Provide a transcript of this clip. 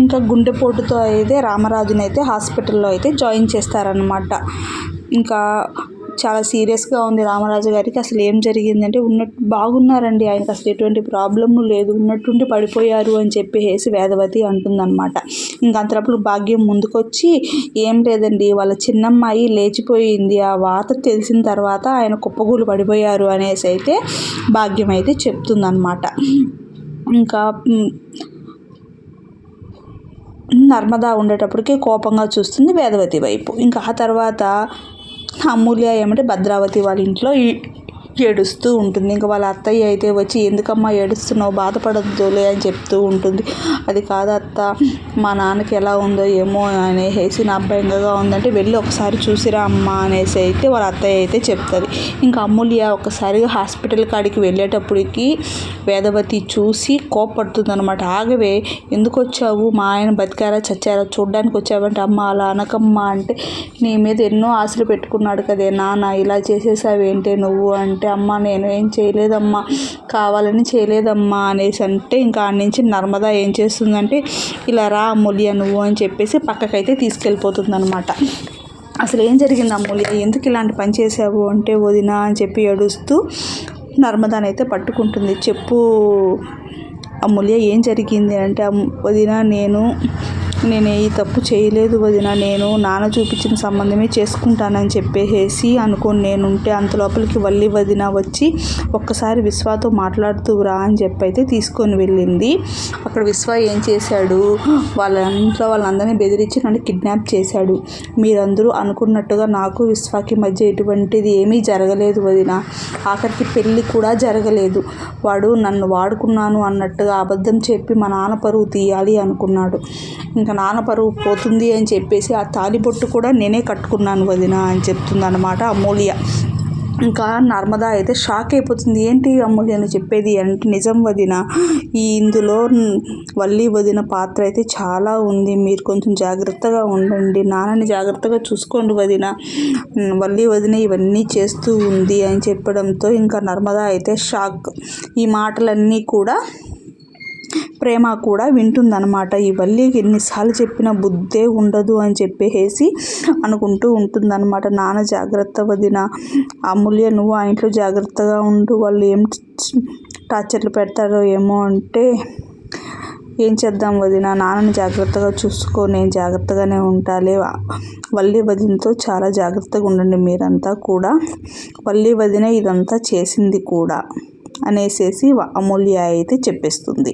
ఇంకా గుండెపోటుతో అయితే రామరాజుని అయితే హాస్పిటల్లో అయితే జాయిన్ చేస్తారనమాట ఇంకా చాలా సీరియస్గా ఉంది రామరాజు గారికి. అసలు ఏం జరిగిందంటే ఉన్నట్టు బాగున్నారండి ఆయనకు అసలు ఎటువంటి ప్రాబ్లము లేదు ఉన్నట్టుండి పడిపోయారు అని చెప్పేసి వేదవతి అంటుందన్నమాట. ఇంకా అంతప్పుడు భాగ్యం ముందుకొచ్చి ఏం లేదండి వాళ్ళ చిన్నమ్మాయి లేచిపోయింది ఆ వార్త తెలిసిన తర్వాత ఆయన కుప్పగూలు పడిపోయారు అనేసి అయితే భాగ్యం అయితే చెప్తుందన్నమాట. ఇంకా నర్మదా ఉండేటప్పటికి కోపంగా చూస్తుంది వేదవతి వైపు. ఇంకా ఆ తర్వాత అమూల్య ఏమంటే భద్రావతి వాళ్ళ ఇంట్లో ఈ- ఏడుస్తూ ఉంటుంది. ఇంకా వాళ్ళ అత్తయ్య అయితే వచ్చి ఎందుకమ్మా ఏడుస్తున్నావు? బాధపడద్దులే అని చెప్తూ ఉంటుంది. అది కాదు అత్త మా నాన్నకి ఎలా ఉందో ఏమో అనేసి నా భయంగా ఉందంటే వెళ్ళి ఒకసారి చూసిరా అమ్మా అనేసి అయితే వాళ్ళ అత్తయ్య అయితే చెప్తుంది. ఇంకా అమూల్య ఒకసారిగా హాస్పిటల్ కాడికి వెళ్ళేటప్పటికి వేదవతి చూసి కోపడుతుంది అనమాట ఆగవే ఎందుకు వచ్చావు? మా ఆయన బతికారా చచ్చారా? చూడ్డానికి వచ్చావంటే అమ్మ అలా అనకమ్మా అంటే నీ మీద ఎన్నో ఆశలు పెట్టుకున్నాడు కదే నాన్న. ఇలా చేసేసావేంటే నువ్వు? అంటే అంటే అమ్మ నేను ఏం చేయలేదమ్మా కావాలని చేయలేదమ్మా అనేసి అంటే ఇంకా ఆడ నుంచి నర్మదా ఏం చేస్తుందంటే ఇలా రా అమూల్య నువ్వు అని చెప్పేసి పక్కకైతే తీసుకెళ్ళిపోతుంది అనమాట అసలు ఏం జరిగింది అమూల్య ఎందుకు ఇలాంటి పని చేసావు అంటే వదిన అని చెప్పి ఏడుస్తూ నర్మదానైతే పట్టుకుంటుంది. చెప్పు అమూల్య ఏం జరిగింది? అంటే వదిన నేను నేను ఈ తప్పు చేయలేదు వదిన. నేను నాన్న చూపించిన సంబంధమే చేసుకుంటానని చెప్పేసి అనుకోని నేను ఉంటే అంత లోపలికి వల్లి వదిన వచ్చి ఒక్కసారి విశ్వాతో మాట్లాడుతూ రా అని చెప్పి అయితే తీసుకొని వెళ్ళింది. అక్కడ విశ్వ ఏం చేశాడు? వాళ్ళ ఇంట్లో వాళ్ళందరినీ బెదిరించి నన్ను కిడ్నాప్ చేశాడు. మీరందరూ అనుకున్నట్టుగా నాకు విశ్వాకి మధ్య ఎటువంటిది ఏమీ జరగలేదు వదిన. ఆఖరికి పెళ్ళి కూడా జరగలేదు. వాడు నన్ను వాడుకున్నాను అన్నట్టుగా అబద్ధం చెప్పి మా నాన్న పరువు తీయాలి అనుకున్నాడు. ఇంకా నాన్న పరువు పోతుంది అని చెప్పేసి ఆ తాలిబొట్టు కూడా నేనే కట్టుకున్నాను వదిన అని చెప్తుంది అనమాట అమూల్య. ఇంకా నర్మదా అయితే షాక్ అయిపోతుంది. ఏంటి అమూల్య అని చెప్పేది? అంటే నిజం వదిన ఈ ఇందులో వల్లి వదిన పాత్ర అయితే చాలా ఉంది. మీరు కొంచెం జాగ్రత్తగా ఉండండి. నాన్నని జాగ్రత్తగా చూసుకోండి వదిన. వల్లి వదిన ఇవన్నీ చేస్తూ ఉంది అని చెప్పడంతో ఇంకా నర్మదా అయితే షాక్. ఈ మాటలన్నీ కూడా ప్రేమ కూడా వింటుందన్నమాట. ఈ వల్లికి ఎన్నిసార్లు చెప్పిన బుద్ధే ఉండదు అని చెప్పేసి అనుకుంటూ ఉంటుందన్నమాట. నాన్న జాగ్రత్త వదిన. అమూల్య నువ్వు ఆ ఇంట్లో జాగ్రత్తగా ఉండు. వాళ్ళు ఏం టార్చర్లు పెడతారో ఏమో అంటే ఏం చేద్దాం వదిన? నాన్నని జాగ్రత్తగా చూసుకో. నేను జాగ్రత్తగానే ఉంటాలే. వల్లి వదినతో చాలా జాగ్రత్తగా ఉండండి. మీరంతా కూడా వల్లి వదిన ఇదంతా చేసింది కూడా అనేసేసి అమూల్య అయితే చెప్పేస్తుంది.